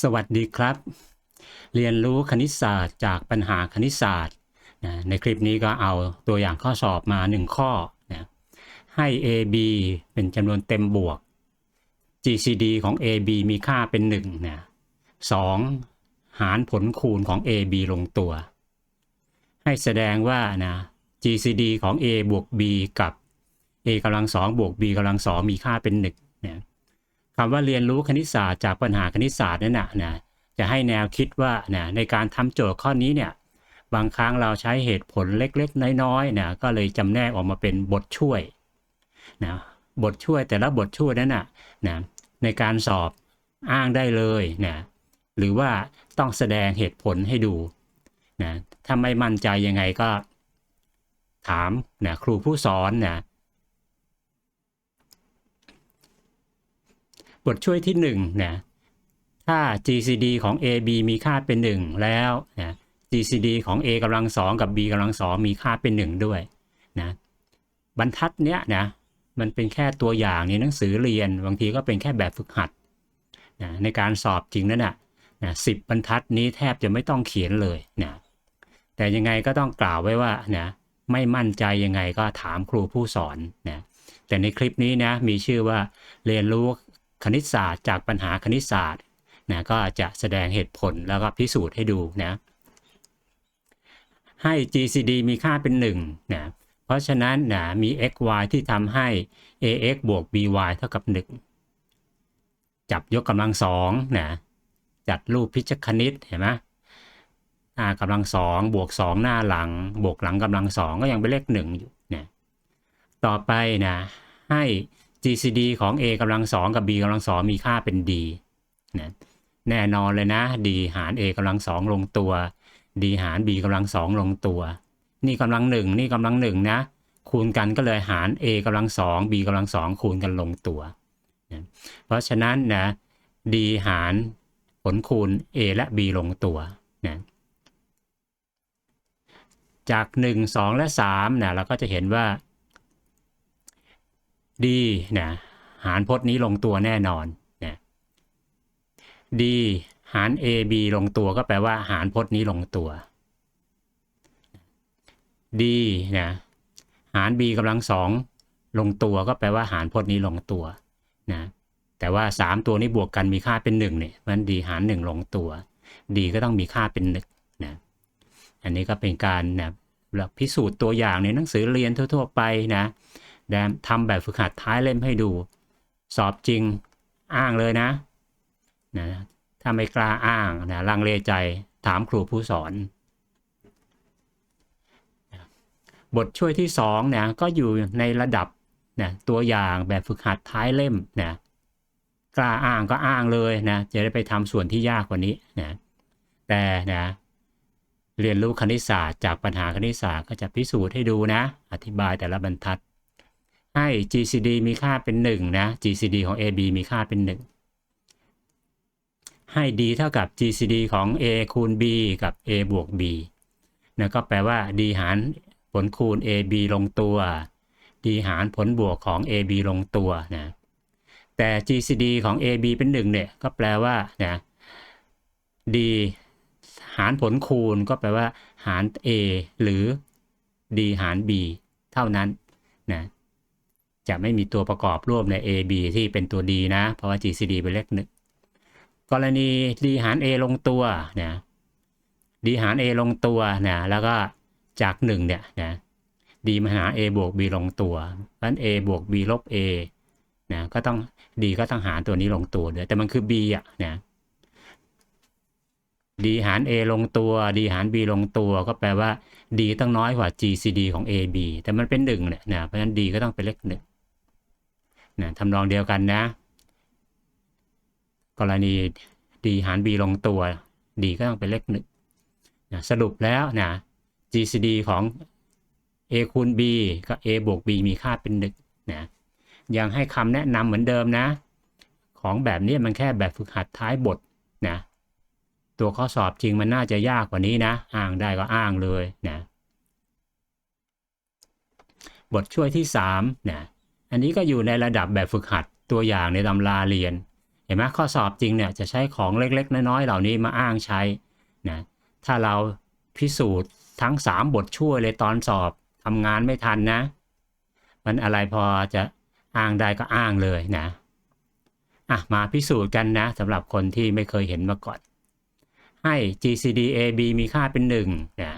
สวัสดีครับ เรียนรู้คณิตศาสตร์จากปัญหาคณิตศาสตร์นะในคลิปนี้ก็เอาตัวอย่างข้อสอบมา 1 ข้อนะให้ AB เป็นจำนวนเต็มบวก GCD ของ AB มีค่าเป็น1นะ2หารผลคูณของ AB ลงตัว ให้แสดงว่านะ GCD ของ A บวก B กับ A กำลังสองบวก B กำลังสองมีค่าเป็น1นะ คำว่าเรียนรู้คณิตศาสตร์จากปัญหาคณิตศาสตร์นั่นนะนะจะให้แนวคิดว่านะในการทำโจทย์ข้อนี้เนี่ยบางครั้งเราใช้เหตุผลเล็กๆ น้อยๆนะก็เลยจำแนกออกมาเป็นบทช่วยนะบทช่วยแต่ละบทช่วยนั้นนะนะในการสอบอ้างได้เลยนะหรือว่าต้องแสดงเหตุผลให้ดูนะถ้าไม่มั่นใจยังไงก็ถามนะครูผู้สอนนะ บทช่วยที่1นะถ้า GCD ของ AB มีค่าเป็น 1 แล้วนะ GCD ของ A กำลังสองกับ B กำลังสองมีค่าเป็น 1 ด้วยนะบรรทัดเนี้ยนะมันเป็นแค่ตัวอย่างในหนังสือเรียน บางทีก็เป็นแค่แบบฝึกหัดนะในการสอบจริงนั่นนะนะสิบบรรทัดนี้แทบจะไม่ต้องเขียนเลยนะแต่ยังไงก็ต้องกล่าวไว้ว่านะไม่มั่นใจยังไงก็ถามครูผู้สอนนะแต่ในคลิปนี้นะมีชื่อว่าเรียนรู้ คณิตศาสตร์ จากปัญหาคณิตศาสตร์นะก็จะแสดงเหตุผลแล้วก็พิสูจน์ให้ดูนะให้ GCD มีค่าเป็น1นะเพราะฉะนั้นนะมี xy ที่ทำให้ ax บวก by เท่ากับ 1 จับยกกำลังสองนะจัดรูปพิชคณิตเห็นไหมหน้ากำลังสองบวก 2 หน้าหลัง บวกหลังกำลังสองก็ยังเป็นเลข1อยู่นะต่อไปนะให้ GCD ของ A กำลังสองกับ B กำลังสองมีค่าเป็น D นะแน่นอนเลยนะ D หาร A กำลังสองลงตัว D หาร B กำลังสองลงตัว นี่กำลังหนึ่งนี่กำลังหนึ่งนะ คูณกันก็เลยหาร A กำลังสอง B กำลังสองคูณกันลงตัวนะเพราะฉะนั้นนะ D หารผลคูณ A และ B ลงตัวนะจาก 1 2 และ3นะเราก็จะเห็นว่า ดีนะหารพจน์นี้ลงตัวแน่นอนนะดีหาร AB ลงตัวก็แปลว่า หารพจน์นี้ลงตัวดีนะหาร B กำลังสองลงตัวก็แปลว่าหารพจน์นี้ลงตัวนะแต่ว่า 3 ตัวนี้บวกกันมีค่าเป็น1เนี่ยมันดีหาร 1 ลงตัว ดีก็ต้องมีค่าเป็น1นะอันนี้ก็เป็นการนะพิสูจน์ตัวอย่างในหนังสือเรียนทั่ว ๆ ไปนะ ทำแบบฝึกหัดท้ายเล่มให้ดู สอบจริงอ้างเลยนะนะถ้าไม่กล้าอ้างนะลังเลใจถามครูผู้สอน บทช่วยที่2นะก็อยู่ในระดับนะตัวอย่างแบบฝึกหัดท้ายเล่มนะกล้าอ้างก็อ้างเลยนะจะได้ไปทำส่วนที่ยากกว่านี้นะแต่นะเรียนรู้คณิตศาสตร์จากปัญหาคณิตศาสตร์ก็จะพิสูจน์ให้ดูนะ อธิบายแต่ละบรรทัด ให้ GCD มีค่าเป็น 1 นะ GCD ของ AB มีค่าเป็น 1 ให้ D เท่ากับ GCD ของ A คูณ B กับ A บวก B นะก็แปลว่า D หารผลคูณ AB ลงตัว D หารผลบวกของ AB ลงตัวนะ แต่ GCD ของ AB เป็น 1 เนี่ย ก็แปลว่านะ D หารผลคูณก็แปลว่า หาร A หรือ D หาร B เท่านั้นนะ จะไม่มีตัวประกอบร่วมใน A B ที่เป็นตัว D นะ เพราะว่า GCD เป็นเลขหนึ่งกรณี D หาร A ลงตัวนะ D หาร A ลงตัวนะแล้วก็จาก1เนี่ยนะ D มาหา A บวก B ลงตัวเพราะฉะนั้น A บวก B ลบ A นะก็ต้อง D ก็ต้องหารตัวนี้ลงตัวด้วยแต่มันคือ B อะนะ D หาร A ลงตัว D หาร B ลงตัวก็แปลว่า D ต้องน้อยกว่า GCD ของ AB แต่มันเป็น1เนี่ยนะเพราะฉะนั้น D ก็ต้องเป็นเลขหนึ่ง นะทำนองเดียวกันนะ กรณี d หาร b ลงตัว d ก็ต้องเป็นเลขหนึ่งนะสรุปแล้วนะ GCD ของ a คูณ b กับ a บวก b มีค่าเป็นหนึ่งนะยังให้คำแนะนำเหมือนเดิมนะ ของแบบนี้มันแค่แบบฝึกหัดท้ายบทนะตัวข้อสอบจริงมันน่าจะยากกว่านี้นะ อ้างได้ก็อ้างเลยนะบทช่วยที่3นะ อันนี้ก็อยู่ในระดับแบบฝึกหัดตัวอย่างในตำราเรียน เห็นไหมข้อสอบจริงเนี่ยจะใช้ของเล็กๆ น้อยๆ เหล่านี้มาอ้างใช้นะถ้าเราพิสูจน์ทั้ง 3 บทช่วยเลยตอนสอบทำงานไม่ทันนะ มันอะไรพอจะอ้างได้ก็อ้างเลยนะอะมาพิสูจน์กันนะสำหรับคนที่ไม่เคยเห็นมาก่อน ให้ GCD AB มีค่าเป็น1นะ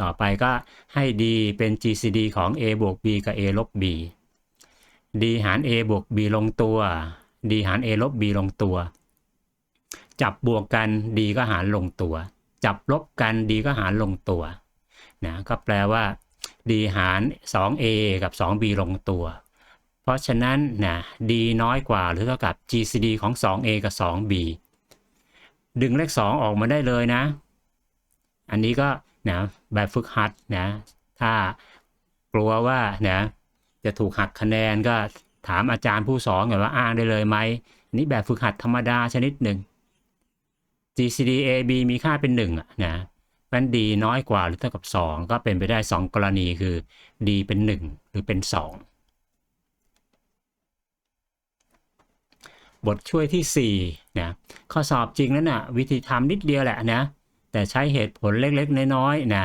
ต่อไปก็ให้ D เป็น GCD ของ A บวก B กับ A ลบ B D หาร A บวก B ลงตัว D หาร A ลบ B ลงตัว จับบวกกัน D ก็หารลงตัว จับลบกัน D ก็หารลงตัวนะก็แปลว่า D หาร 2A กับ 2B ลงตัว เพราะฉะนั้นนะ D น้อยกว่าหรือเท่ากับ GCD ของ 2A กับ 2B ดึงเลข 2 ออกมาได้เลยนะ อันนี้ก็นะแบบฝึกหัดนะ ถ้ากลัวว่านะ จะถูกหักคะแนนก็ถามอาจารย์ผู้สอนก่อนว่าอ้างได้เลยไหมนนี้แบบฝึกหัดธรรมดาชนิดหนึ่ง GCD AB มีค่าเป็น1อะนะมัน D น้อยกว่าหรือเท่ากับ 2 ก็เป็นไปได้ 2 กรณีคือ D เป็น 1 หรือเป็น 2 บทช่วยที่4นะข้อสอบจริงนั้นนะ่ะวิธีทำนิดเดียวแหละนะแต่ใช้เหตุผลเล็กๆ น้อยๆนะ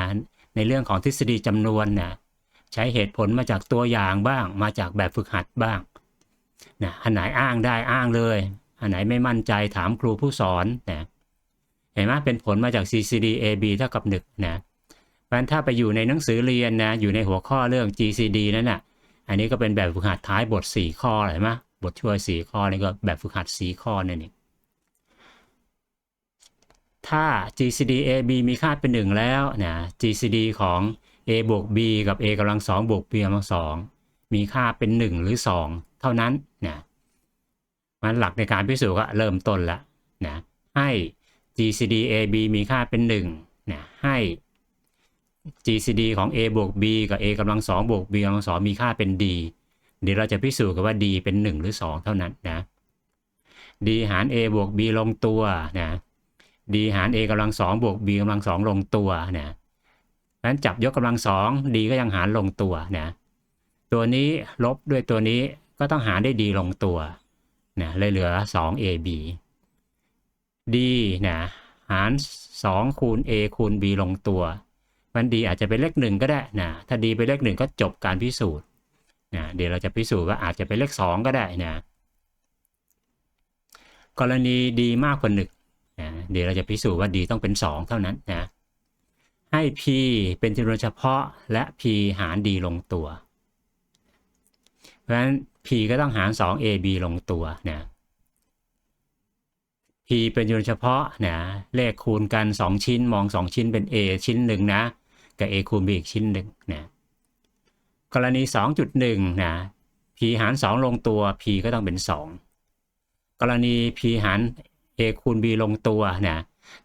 ในเรื่องของทฤษฎีจำนวนนะ ใช้เหตุผลมาจากตัวอย่างบ้าง มาจากแบบฝึกหัดบ้างนะอันไหนอ้างได้อ้างเลย อันไหนไม่มั่นใจถามครูผู้สอนนะเห็นไหมเป็นผลมาจาก CCD AB เท่ากับ1นะเพราะฉะนั้นถ้าไปอยู่ในหนังสือเรียนนะอยู่ในหัวข้อเรื่อง GCD นั่นนะ่ะอันนี้ก็เป็นแบบฝึกหัดท้ายบท 4 ข้อเห็นไหมบทช่วย 4 ข้อนี่ก็แบบฝึกหัด 4 ข้อนั่นเองถ้า GCD AB มีค่าเป็น 1 แล้วนะ GCD ของ a บวก b กับ a กำลัง2บวก b กำลัง2มีค่าเป็น 1 หรือ 2 เท่านั้นนะมันหลักในการพิสูจน์ก็เริ่มต้นละนะให้ GCD AB มีค่าเป็น1นะให้ GCD ของ a บวก b กับ a กำลัง2บวก b กำลัง2มีค่าเป็น d เดี๋ยวเราจะพิสูจน์กันว่า d เป็น 1 หรือ 2 เท่านั้นนะ d หาร a บวก b ลงตัวนะ d หาร a กำลัง2บวก b กำลัง2ลงตัวนะ นั้นจับยกกำลังสองดีก็ยังหารลงตัวนะตัวนี้ลบด้วยตัวนี้ก็ต้องหารได้ดีลงตัวนะเลยเหลือ 2ab d นะหาร 2 คูณ a คูณ b ลงตัว มันดีอาจจะเป็นเลขหนึ่งก็ได้นะถ้าดีเป็นเลขหนึ่งก็จบการพิสูจน์นะเดี๋ยวเราจะพิสูจน์ว่าอาจจะเป็นเลข 2 ก็ได้นะกรณีดีมากกว่าหนึ่งนะเดี๋ยวเราจะพิสูจน์ว่าดีต้องเป็น 2 เท่านั้นนะ ให้ p เป็นจำนวนเฉพาะและ p หาร d ลงตัว เพราะฉะนั้น p ก็ต้องหาร 2ab ลงตัวนะ p เป็นจำนวนเฉพาะนะเลขคูณกัน 2 ชิ้นมอง 2 ชิ้นเป็น a ชิ้นหนึ่งนะ กับ a คูณ b อีกชิ้นหนึ่งนะกรณี 2.1 นะ p หาร 2 ลงตัว p ก็ต้องเป็น 2 กรณี p หาร a คูณ b ลงตัวนะ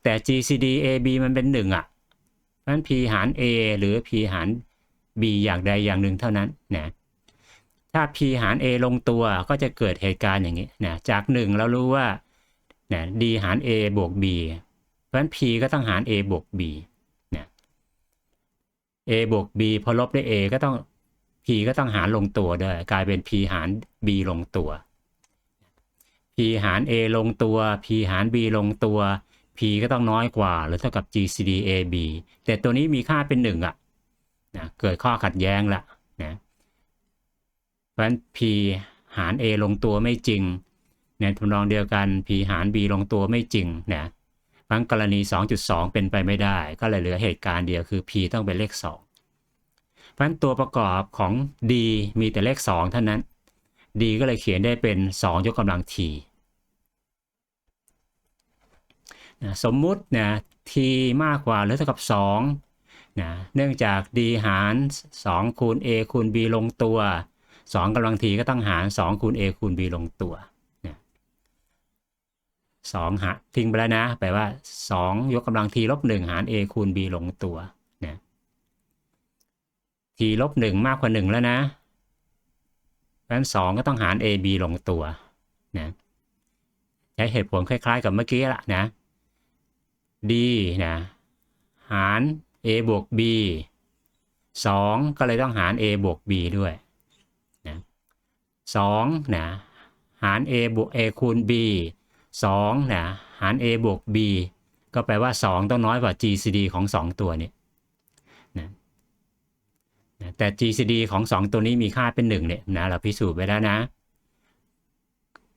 แต่ GCD AB มันเป็น 1อะเพราะฉะ นั้น p หาร a หรือ p หาร b อย่างใดอย่างหนึ่งเท่านั้นนะถ้า p หาร a ลงตัวก็จะเกิดเหตุการณ์อย่างนี้นะจาก 1 เรารู้ว่านะ d หาร a บวก b เพราะฉะนั้น p ก็ต้องหาร a บวก b นะ a บวก b พอลบด้วย a ก็ต้อง p ก็ต้องหารลงตัวด้วย กลายเป็น p หาร b ลงตัว p หาร a ลงตัว p หาร b ลงตัว p ก็ต้องน้อยกว่า หรือเท่ากับ GCD AB แต่ตัวนี้มีค่าเป็น1อะนะเกิดข้อขัดแย้งละนะเพราะฉะนั้น p หาร a ลงตัวไม่จริงในทำนองเดียวกัน p หาร b ลงตัวไม่จริงนะบางกรณี 2.2 เป็นไปไม่ได้ ก็เลยเหลือเหตุการณ์เดียวคือ p ต้องเป็นเลข 2 เพราะฉะนั้นตัวประกอบของ d มีแต่เลข 2 เท่านั้น d ก็เลยเขียนได้เป็น 2 ยกกำลัง t นะสมมุตินะ t มากกว่าหรือเท่ากับ2นะเนื่องจาก d หาร 2 คูณ a คูณ b ลงตัว 2กำลัง t ก็ต้องหาร 2 คูณ a คูณ b ลงตัวนะ2หาทิ้งไปแล้วนะ แปลว่า 2 ยกกำลัง t ลบ 1 หาร a คูณ b ลงตัวนะ t ลบ 1 มากกว่า 1 แล้วนะเพราะฉะนั้น 2 ก็ต้องหาร a b ลงตัวนะใช้เหตุผลคล้ายๆ กับเมื่อกี้ละนะ d นะหาร a บวก b 2 ก็เลยต้องหาร a บวก b ด้วยนะ2นะหาร a บวก a คูณ b 2นะหาร a บวก b ก็แปลว่า 2 ต้องน้อยกว่า GCD ของ 2 ตัวนี้นะนะแต่ GCD ของ 2 ตัวนี้มีค่าเป็น 1 เนี่ยนะเราพิสูจน์ไปแล้วนะ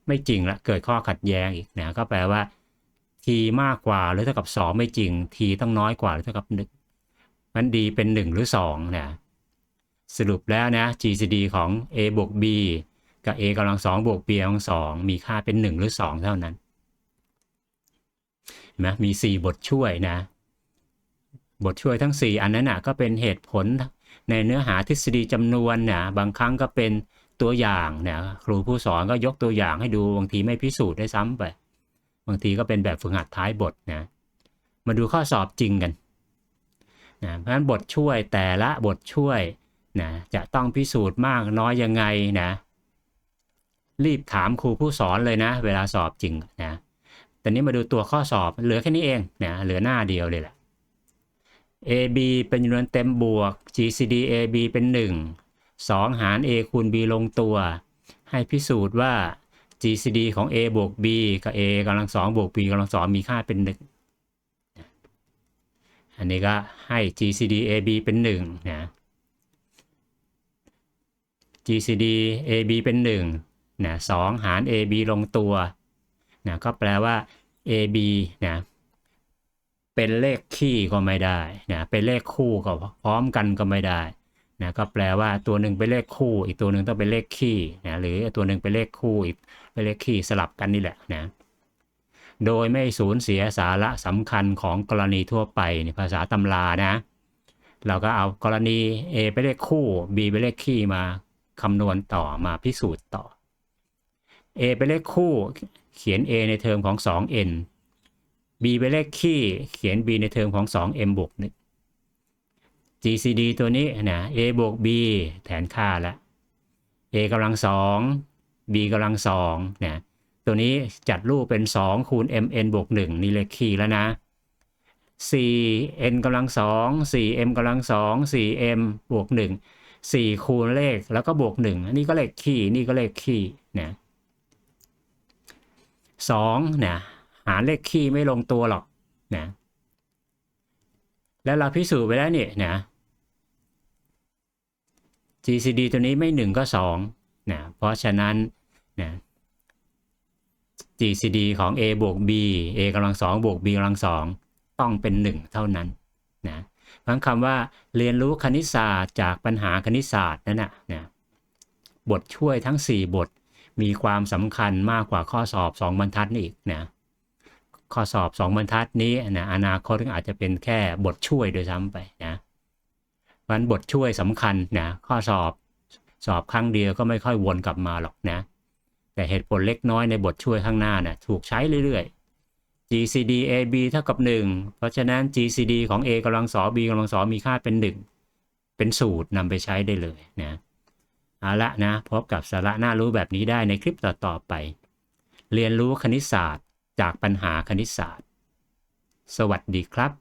ไม่จริงละเกิดข้อขัดแย้งอีกนะก็แปลว่า t มากกว่าหรือเท่ากับ 2 ไม่จริง t ต้องน้อยกว่าหรือเท่ากับ1มันดีเป็น 1 หรือ2นะสรุปแล้วนะ GCD ของ a บวก b กับ a กำลัง2บวก b กำลัง2มีค่าเป็น 1 หรือ 2 เท่านั้นเห็นไหมมี 4 บทช่วยนะ บทช่วยทั้ง 4 อันนั้นนะก็เป็นเหตุผลในเนื้อหาทฤษฎีจำนวนนะบางครั้งก็เป็นตัวอย่างนะครูผู้สอนก็ยกตัวอย่างให้ดูบางทีไม่พิสูจน์ได้ซ้ำไป บางทีก็เป็นแบบฝึกหัดท้ายบทนะมาดูข้อสอบจริงกันนะเพราะฉะนั้นบทช่วยแต่ละบทช่วยนะจะต้องพิสูจน์มากน้อยยังไงนะรีบถามครูผู้สอนเลยนะ เวลาสอบจริงนะตอนนี้มาดูตัวข้อสอบเหลือแค่นี้เองนะเหลือหน้าเดียวเลยแหละ AB เป็นจำนวนเต็มบวก GCD AB เป็น 1 2 หาร A คูณ B ลงตัว ให้พิสูจน์ว่า GCD ของ A บวก B กับ A กำลัง2บวก B กำลัง2มีค่าเป็น 1 อันนี้ก็ให้ GCD AB เป็น1นะ GCD AB เป็น1นะ2หาร AB ลงตัวนะก็แปลว่า AB นะเป็นเลขคี่ก็ไม่ได้นะเป็นเลขคู่ก็พร้อมกันก็ไม่ได้ นะก็แปลว่าตัวหนึ่งเป็นเลขคู่ อีกตัวหนึ่งต้องเป็นเลขคี่นะหรือตัวหนึ่งเป็นเลขคู่อีกเป็นเลขคี่สลับกันนี่แหละนะโดยไม่สูญเสียสาระสำคัญของกรณีทั่วไปในภาษาตำรานะเราก็เอากรณี A เป็นเลขคู่ B เป็นเลขคี่มาคำนวณต่อมาพิสูจน์ต่อ A เป็นเลขคู่ เขียน A ในเทอมของ 2n b เป็นเลขคี่ เขียน b ในเทอมของ 2m บวก1 gcd ตัวนี้นะ a บวก b แทนค่าละ a กำลัง2 b กำลัง2นะตัวนี้จัดรูปเป็น 2 คูณ mn บวก 1 นี่เลขคี่แล้วนะ 4n กำลัง2 4m กำลัง2 4m บวก 1 4 คูณเลขแล้วก็บวก 1 อันนี้ก็เลขคี่ นี่ก็เลขคี่นะ2นะหารเลขคี่ไม่ลงตัวหรอกนะแล้วเราพิสูจน์ไปแล้วเนี่ยนะ GCD ตัวนี้ไม่ 1 ก็ 2นะเพราะฉะนั้นนะ GCD ของ A บวก B A กำลัง2บวก B กำลัง2ต้องเป็น 1 เท่านั้นนะเพราะคำว่าเรียนรู้คณิตศาสตร์จากปัญหาคณิตศาสตร์นั่นนะนะบทช่วยทั้ง 4 บทมีความสำคัญมากกว่าข้อสอบ 2 บรรทัดนี่อีกนะข้อสอบ 2 บรรทัดนี้นะอนาคตอาจจะเป็นแค่บทช่วยโดยซ้ำไปนะ มันบทช่วยสำคัญนะข้อสอบสอบครั้งเดียวก็ไม่ค่อยวนกลับมาหรอกนะ แต่เหตุผลเล็กน้อยในบทช่วยข้างหน้านะ่ะถูกใช้เรื่อยๆ GCD AB เท่ากับ 1 เพราะฉะนั้น GCD ของ A กำลังสอ B กำลังสอมีค่าเป็น 1 เป็นสูตรนำไปใช้ได้เลยนะเอาละนะพบกับสาระน่ารู้แบบนี้ได้ในคลิปต่อๆไป เรียนรู้คณิตศาสตร์จากปัญหาคณิตศาสตร์ สวัสดีครับ